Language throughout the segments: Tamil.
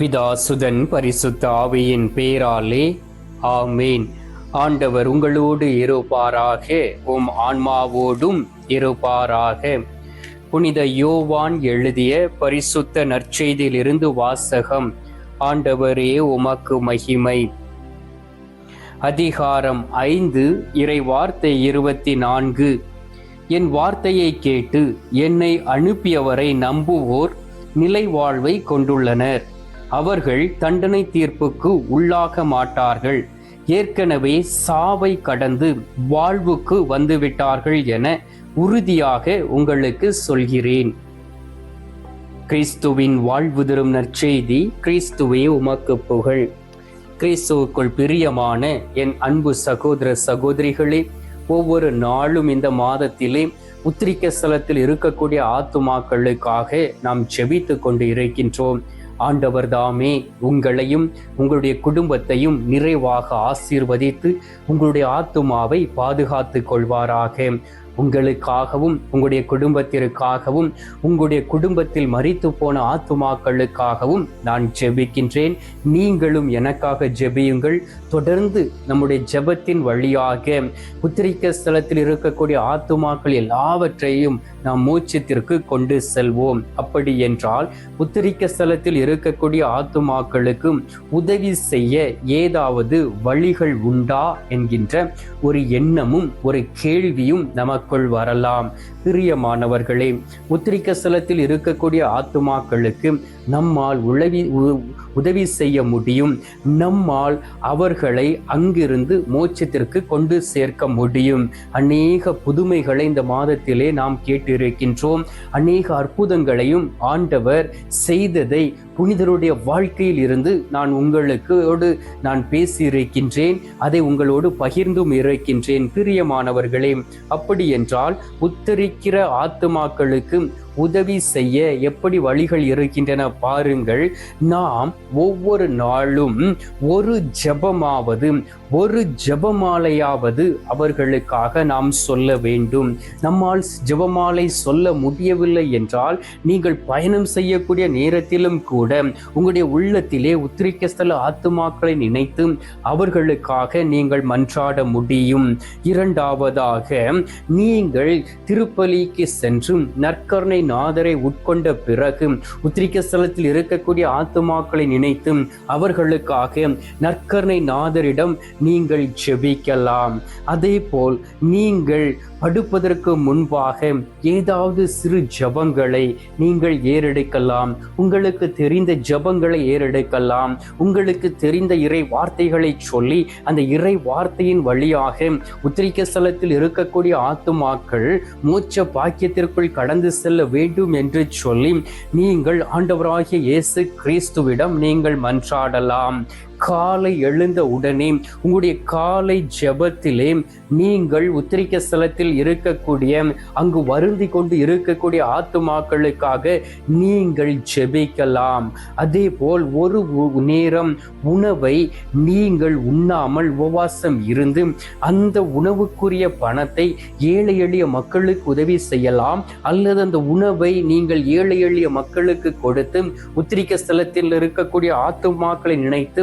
பிதா சுதன் பரிசுத்த ஆவியின் பேராலே ஆமேன். ஆண்டவர் உங்களோடு இருப்பாராக உம் ஆன்மாவோடும் இருப்பாராக. புனித யோவான் எழுதிய பரிசுத்த நற்செய்தியிலிருந்து வாசகம் ஆண்டவரே உமக்கு மகிமை. அதிகாரம் ஐந்து இறை வார்த்தை இருபத்தி நான்கு. என் வார்த்தையை கேட்டு என்னை அனுப்பியவரை நம்புவோர் நிலை வாழ்வை கொண்டுள்ளனர். அவர்கள் தண்டனை தீர்ப்புக்கு உள்ளாக மாட்டார்கள். ஏற்கனவே சாவை கடந்து வாழ்வுக்கு வந்துவிட்டார்கள் என உறுதியாக உங்களுக்கு சொல்கிறேன். கிறிஸ்துவின் வாழ்வு தரும் நற்செய்தி கிறிஸ்துவே உமக்கு புகழ். கிறிஸ்துவுக்குள் பிரியமான என் அன்பு சகோதர சகோதரிகளே ஒவ்வொரு நாளும் இந்த மாதத்திலே உத்திரிக்க ஸ்தலத்தில் இருக்கக்கூடிய ஆத்துமாக்களுக்காக நாம் செபித்து கொண்டு இருக்கின்றோம். ஆண்டவர்தாமே உங்களையும் உங்களுடைய குடும்பத்தையும் நிறைவாக ஆசீர்வதித்து உங்களுடைய ஆத்துமாவை பாதுகாத்து கொள்வாராக. உங்களுக்காகவும் உங்களுடைய குடும்பத்திற்காகவும் உங்களுடைய குடும்பத்தில் மறித்து போன ஆத்துமாக்களுக்காகவும் நான் ஜெபிக்கின்றேன். நீங்களும் எனக்காக ஜெபியுங்கள். தொடர்ந்து நம்முடைய ஜெபத்தின் வழியாக புத்திரிக்க ஸ்தலத்தில் இருக்கக்கூடிய ஆத்துமாக்கள் எல்லாவற்றையும் நாம் மூச்சத்திற்கு கொண்டு செல்வோம். அப்படி என்றால் புத்திரிக்க ஸ்தலத்தில் இருக்கக்கூடிய ஆத்துமாக்களுக்கு உதவி செய்ய ஏதாவது வழிகள் உண்டா என்கின்ற ஒரு எண்ணமும் ஒரு கேள்வியும் நமக்கு நமக்குள் வரலாம். பிரியமானவர்களே உத்திரிக்க ஸ்தலத்தில் இருக்கக்கூடிய ஆத்துமாக்களுக்கு நம்மால் உழவி உதவி செய்ய முடியும். நம்மால் அவர்களை அங்கிருந்து மோட்சத்திற்கு கொண்டு சேர்க்க முடியும். அநேக புதுமைகளை இந்த மாதத்திலே நாம் கேட்டிருக்கின்றோம். அநேக அற்புதங்களையும் ஆண்டவர் செய்ததை புனிதருடைய வாழ்க்கையில் இருந்து நான் உங்களுக்கோடு நான் பேசியிருக்கின்றேன் அதை உங்களோடு பகிர்ந்தும் இருக்கின்றேன் பிரியமானவர்களே. அப்படி என்றால் உத்தரிக்கிற ஆத்துமாக்களுக்கு உதவி செய்ய எப்படி வழிகள் இருக்கின்றன பாருங்கள். நாம் ஒவ்வொரு நாளும் ஒரு ஜபமாவது ஒரு ஜபமாலையாவது அவர்களுக்காக நாம் சொல்ல வேண்டும். நம்மால் ஜபமாலை சொல்ல முடியவில்லை என்றால் நீங்கள் பயணம் செய்யக்கூடிய நேரத்திலும் கூட உங்களுடைய உள்ளத்திலே உத்திரிக்கஸ்தல ஆத்துமாக்களை நினைத்து அவர்களுக்காக நீங்கள் மன்றாட முடியும். இரண்டாவதாக நீங்கள் திருப்பலிக்கு சென்று நற்கருணை நாதரை உட்கொண்ட பிறகு உத்திரிக்க ஸ்தலத்தில் இருக்கக்கூடிய ஆத்துமாக்களை நினைத்து அவர்களுக்காக நற்கருணை நாதரிடம் நீங்கள் ஜெபிக்கலாம். அதே போல் நீங்கள் படுப்பதற்கு முன்பாக ஏதாவது சிறு ஜபங்களை நீங்கள் ஏறெடுக்கலாம். உங்களுக்கு தெரிந்த ஜபங்களை ஏறெடுக்கலாம். உங்களுக்கு தெரிந்த இறை வார்த்தைகளை சொல்லி அந்த இறை வார்த்தையின் வழியாக உத்திரிக்க ஸ்தலத்தில் இருக்கக்கூடிய ஆத்துமாக்கள் மூச்ச பாக்கியத்திற்குள் கடந்து செல்ல வேண்டும் என்று சொல்லி நீங்கள் ஆண்டவராகிய இயேசு கிறிஸ்துவிடம் நீங்கள் மன்றாடலாம். காலை எழுந்த உடனே உங்களுடைய காலை ஜெபத்திலே நீங்கள் உத்திரிக்க ஸ்தலத்தில் இருக்கக்கூடிய அங்கு வருந்தி கொண்டு இருக்கக்கூடிய ஆத்துமாக்களுக்காக நீங்கள் ஜெபிக்கலாம். அதே போல் ஒரு நேரம் உணவை நீங்கள் உண்ணாமல் உபவாசம் இருந்து அந்த உணவுக்குரிய பணத்தை ஏழை எளிய மக்களுக்கு உதவி செய்யலாம். அல்லது அந்த உணவை நீங்கள் ஏழை எளிய மக்களுக்கு கொடுத்து உத்திரிக்க ஸ்தலத்தில் இருக்கக்கூடிய ஆத்துமாக்களை நினைத்து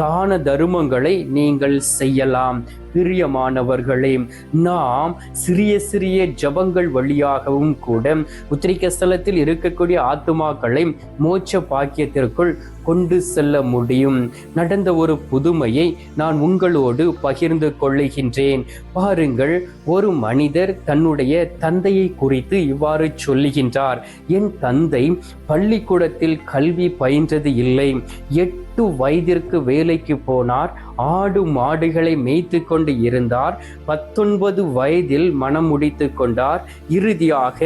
தான தருமங்களை நீங்கள் செய்யலாம். பிரியமானவர்களே நாம் சிறிய சிறிய ஜபங்கள் வழியாகவும் கூட உத்திரிக்க ஸ்தலத்தில் இருக்கக்கூடிய ஆத்துமாக்களை மோட்ச பாக்கியத்திற்குள் கொண்டு செல்ல முடியும். நடந்த ஒரு புதுமையை நான் உங்களோடு பகிர்ந்து கொள்ளுகின்றேன். பாருங்கள் ஒரு மனிதர் தன்னுடைய தந்தையை குறித்து இவ்வாறு சொல்லுகின்றார். என் தந்தை பள்ளிக்கூடத்தில் கல்வி பயின்றது இல்லை. எட்டு வயதிற்கு வேலை வேலைக்கு போனார். ஆடு மாடுகளை மேய்த்து கொண்டு இருந்தார். பத்தொன்பது வயதில் மனம் முடித்து கொண்டார். இறுதியாக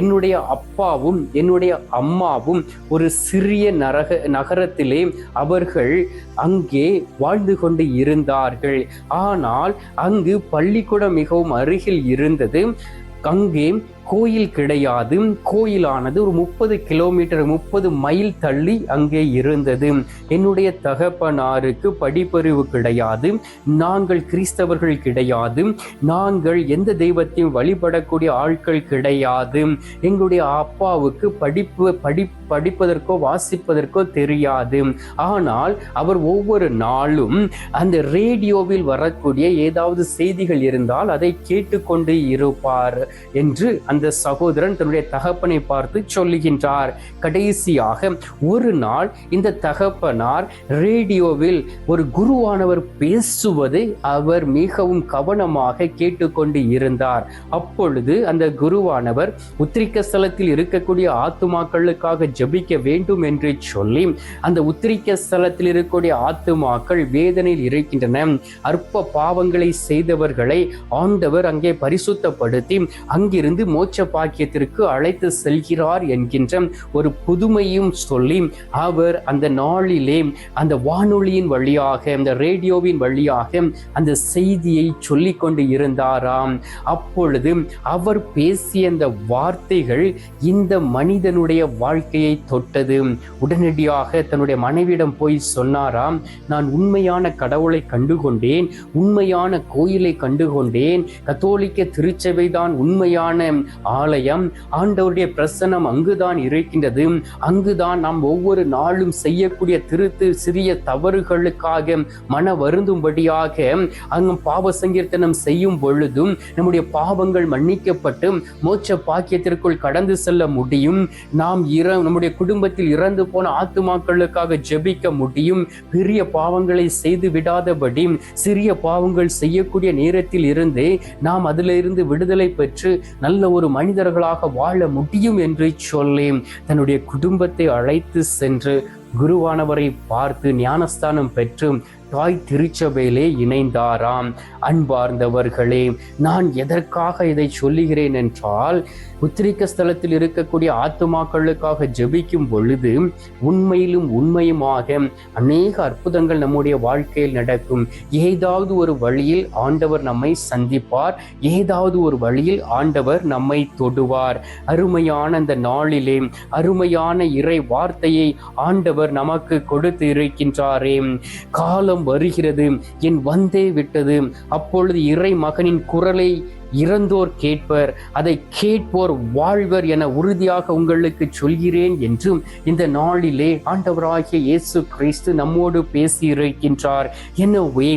என்னுடைய அப்பாவும் என்னுடைய அம்மாவும் ஒரு சிறிய நரக நகரத்திலே அவர்கள் அங்கே வாழ்ந்து கொண்டு இருந்தார்கள். ஆனால் அங்கு பள்ளிக்கூடம் மிகவும் அருகில் இருந்தது. அங்கே கோயில் கிடையாது. கோயிலானது ஒரு முப்பது கிலோமீட்டர் முப்பது மைல் தள்ளி அங்கே இருந்தது. என்னுடைய தகப்பனாருக்கு படிப்பறிவு கிடையாது. நாங்கள் கிறிஸ்தவர்கள் கிடையாது. நாங்கள் எந்த தெய்வத்தையும் வழிபடக்கூடிய ஆட்கள் கிடையாது. எங்களுடைய அப்பாவுக்கு படிப்பு படி படிப்பதற்கோ வாசிப்பதற்கோ தெரியாது. ஆனால் அவர் ஒவ்வொரு நாளும் அந்த ரேடியோவில் வரக்கூடிய ஏதாவது செய்திகள் இருந்தால் அதை கேட்டுக்கொண்டு இருப்பார் என்று அந்த சகோதரன் தன்னுடைய தகப்பனை பார்த்து சொல்லுகின்றார். கடைசியாக ஒரு நாள் இந்த தகப்பனார் ரேடியோவில் ஒரு குருவானவர் பேசுவதை அவர் மிகவும் கவனமாக கேட்டுக்கொண்டு இருந்தார். அப்பொழுது அந்த குருவானவர் உத்திரிக்க ஸ்தலத்தில் இருக்கக்கூடிய ஆத்துமாக்களுக்காக ஜபிக்க வேண்டும் என்று சொல்லி அந்த உத்திரிக்க ஸ்தலத்தில் இருக்கக்கூடிய ஆத்துமாக்கள் வேதனையில் இருக்கின்றன. அற்ப பாவங்களை செய்தவர்களை ஆண்டவர் அங்கே பரிசுத்தப்படுத்தி அங்கிருந்து மோட்ச பாக்கியத்திற்கு அழைத்து செல்கிறார் என்கின்ற ஒரு புதுமையும் சொல்லி அவர் அந்த நாளிலே அந்த வானொலியின் வழியாக அந்த ரேடியோவின் வழியாக அந்த செய்தியை சொல்லிக் கொண்டு இருந்தாராம். அப்பொழுது அவர் பேசிய அந்த வார்த்தைகள் இந்த மனிதனுடைய வாழ்க்கையை தொட்டது. உடனடியாக தன்னுடைய மனைவியிடம் போய் சொன்னாராம் நான் உண்மையான கடவுளை கண்டுகொண்டேன் உண்மையான கோயிலை கண்டுகொண்டேன் கத்தோலிக்க திருச்சபை தான் உண்மையான ஆலயம் ஆண்டவருடைய பிரசனம் அங்குதான் இருக்கின்றது. அங்குதான் நாம் ஒவ்வொரு நாளும் செய்யக்கூடிய திருத்து சிறிய தவறுகளுக்காக மன வருந்தும்படியாக அங்கு பாவ சங்கீர்த்தனம் செய்யும் பொழுதும் நம்முடைய பாவங்கள் மன்னிக்கப்பட்டு மோட்ச பாக்கியத்திற்குள் கடந்து செல்ல முடியும். நாம் இற நம்முடைய குடும்பத்தில் இறந்து போன ஆத்துமாக்களுக்காக ஜெபிக்க முடியும். பெரிய பாவங்களை செய்து விடாதபடி சிறிய பாவங்கள் செய்யக்கூடிய நேரத்தில் இருந்து நாம் அதிலிருந்து விடுதலை பெற்று நல்ல ஒரு மனிதர்களாக வாழ முடியும் என்று சொல்லி தன்னுடைய குடும்பத்தை அழைத்து சென்று குருவானவரை பார்த்து ஞானஸ்தானம் பெற்று தாய் திருச்சபையிலே இணைந்தாராம். அன்பார்ந்தவர்களே நான் எதற்காக இதை சொல்லுகிறேன் என்றால் உத்திரிக்க ஸ்தலத்தில் இருக்கக்கூடிய ஆத்துமாக்களுக்காக ஜெபிக்கும் பொழுது உண்மையிலும் உண்மையுமாக அநேக அற்புதங்கள் நம்முடைய வாழ்க்கையில் நடக்கும். ஏதாவது ஒரு வழியில் ஆண்டவர் நம்மை சந்திப்பார். ஏதாவது ஒரு வழியில் ஆண்டவர் நம்மை தொடுவார். அருமையான அந்த நாளிலே அருமையான இறை வார்த்தையை ஆண்டவர் நமக்கு கொடுத்து இருக்கின்றாரே. காலம் வருகிறது. என் வந்தே விட்டது. அப்பொழுது இறை மகனின் குரலை இறந்தோர் கேட்பர். அதை கேட்போர் வாழ்வர் என உறுதியாக உங்களுக்கு சொல்கிறேன் என்றும் இந்த நாளிலே ஆண்டவராகிய இயேசு கிறிஸ்து நம்மோடு பேசியிருக்கின்றார். எனவே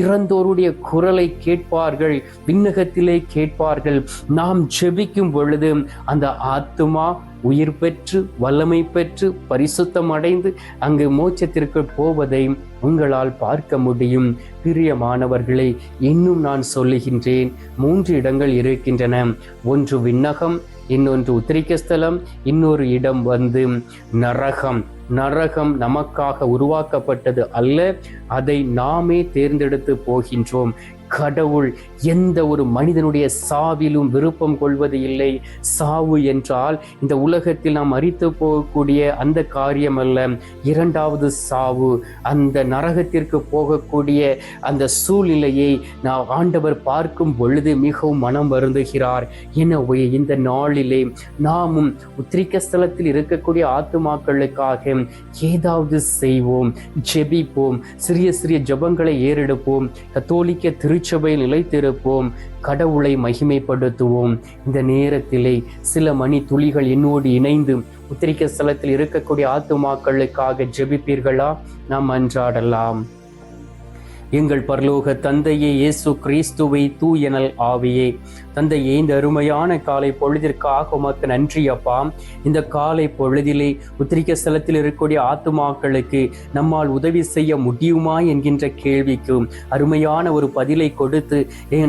இறந்தோருடைய குரலை கேட்பார்கள் விண்ணகத்திலே கேட்பார்கள். நாம் ஜெபிக்கும் பொழுது அந்த ஆத்துமா உயிர் பெற்று வல்லமை பெற்று பரிசுத்தம் அடைந்து அங்கு மோட்சத்திற்கு போவதை உங்களால் பார்க்க முடியும். பிரியமானவர்களை இன்னும் நான் சொல்லுகின்றேன். மூன்று இடங்கள் இருக்கின்றன. ஒன்று விண்ணகம் இன்னொன்று உத்திரிக்க ஸ்தலம் இன்னொரு இடம் வந்து நரகம். நரகம் நமக்காக உருவாக்கப்பட்டது அல்ல அதை நாமே தேர்ந்தெடுத்து போகின்றோம். கடவுள் எந்த ஒரு மனிதனுடைய சாவிலும் விருப்பம் கொள்வது இல்லை. சாவு என்றால் இந்த உலகத்தில் நாம் அறித்து போகக்கூடிய அந்த காரியம் அல்ல. இரண்டாவது சாவு அந்த நரகத்திற்கு போகக்கூடிய அந்த சூழ்நிலையை நான் ஆண்டவர் பார்க்கும் பொழுது மிகவும் மனம் வருந்துகிறார். எனவே இந்த நாளிலே நாமும் உத்திரிக்க ஸ்தலத்தில் இருக்கக்கூடிய ஆத்துமாக்களுக்காக ஏதாவது செய்வோம் ஜெபிப்போம் சிறிய சிறிய ஜபங்களை ஏறெடுப்போம். கத்தோலிக்க திருச்சபையில் நிலைத்திருப்போம். கடவுளை மகிமைப்படுத்துவோம். இந்த நேரத்திலே சில மணி துளிகள் என்னோடு இணைந்து உத்திரிக்க ஸ்தலத்தில் இருக்கக்கூடிய ஆத்துமாக்களுக்காக ஜெபிப்பீர்களா? நாம் அன்றாடலாம். எங்கள் பரலோக தந்தையே இயேசு கிறிஸ்துவை தூயனல் ஆவியே. தந்தையே இந்த அருமையான காலை பொழுதிற்காக உமக்கு நன்றி அப்பா. இந்த காலை பொழுதிலே உத்திரிக்க ஸ்தலத்தில் இருக்கக்கூடிய ஆத்துமாக்களுக்கு நம்மால் உதவி செய்ய முடியுமா என்கின்ற கேள்விக்கும் அருமையான ஒரு பதிலை கொடுத்து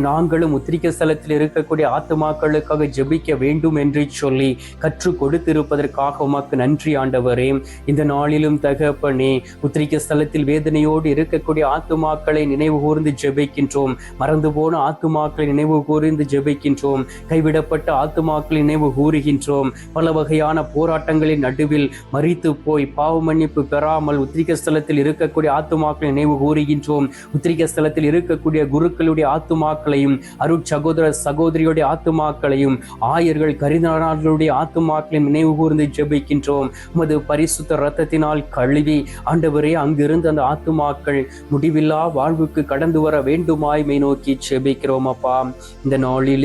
நாங்களும் உத்திரிக்க ஸ்தலத்தில் இருக்கக்கூடிய ஆத்துமாக்களுக்காக ஜெபிக்க வேண்டும் என்று சொல்லி கற்றுக் கொடுத்திருப்பதற்காக உமக்கு நன்றி ஆண்டவரே. இந்த நாளிலும் தகப்பனே உத்திரிக்க ஸ்தலத்தில் வேதனையோடு இருக்கக்கூடிய ஆத்துமாக்களை நினைவு கூர்ந்து ஜெபிக்கின்றோம். மறந்து போன ஆத்துமாக்களை நினைவு கூர்ந்து ஜெபிக்கின்றோம் கைவிடப்பட்ட ஆத்துமாக்களை நினைவு கூறுகின்றோம். பல வகையான போராட்டங்களின் நடுவில் மறித்து போய் பாவ மன்னிப்பு பெறாமல் உத்திரிக ஸ்தலத்தில் இருக்கக்கூடிய ஆத்துமாக்களை நினைவு கூறுகின்றோம். உத்திரிக ஸ்தலத்தில் இருக்கக்கூடிய குருக்களுடைய ஆத்துமாக்களையும் அருட் சகோதர சகோதரியுடைய ஆத்துமாக்களையும் ஆயர்கள் கரிநாளர்களுடைய ஆத்துமாக்களையும் நினைவு கூர்ந்து ஜெபிக்கின்றோம். உமது பரிசுத்த ரத்தத்தினால் கழுவி ஆண்டவரே அங்கிருந்து அந்த ஆத்துமாக்கள் முடிவில்லா வாழ்வுக்கு கடந்து வர வேண்டுமாய் மை நோக்கி ஜெபிக்கிறோம் அப்பா. இந்த நாளில்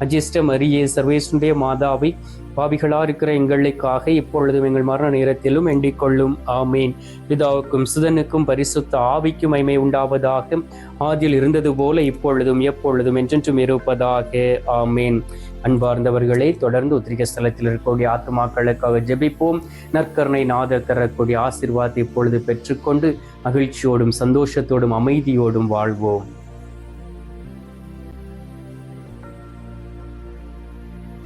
அஜிஷ்ட மரியே சர்வேசுடைய மாதாவை பாவிகளா இருக்கிற எங்களுக்காக இப்பொழுதும் எங்கள் மரண நேரத்திலும் எண்டிக்கொள்ளும் ஆமேன். பிதாவுக்கும் சுதனுக்கும் பரிசுத்த ஆவிக்கும் மைமை உண்டாவதாக. ஆதியில் இருந்தது போல இப்பொழுதும் எப்பொழுதும் என்றென்றும் இருப்பதாக. ஆமேன். அன்பார்ந்தவர்களே தொடர்ந்து உத்திரிக ஸ்தலத்தில் இருக்கக்கூடிய ஆத்மாக்களுக்காக ஜெபிப்போம். நற்கருணை நாத தரக்கூடிய ஆசிர்வாதத்தை இப்பொழுது பெற்றுக்கொண்டு மகிழ்ச்சியோடும் சந்தோஷத்தோடும் அமைதியோடும் வாழ்வோம்.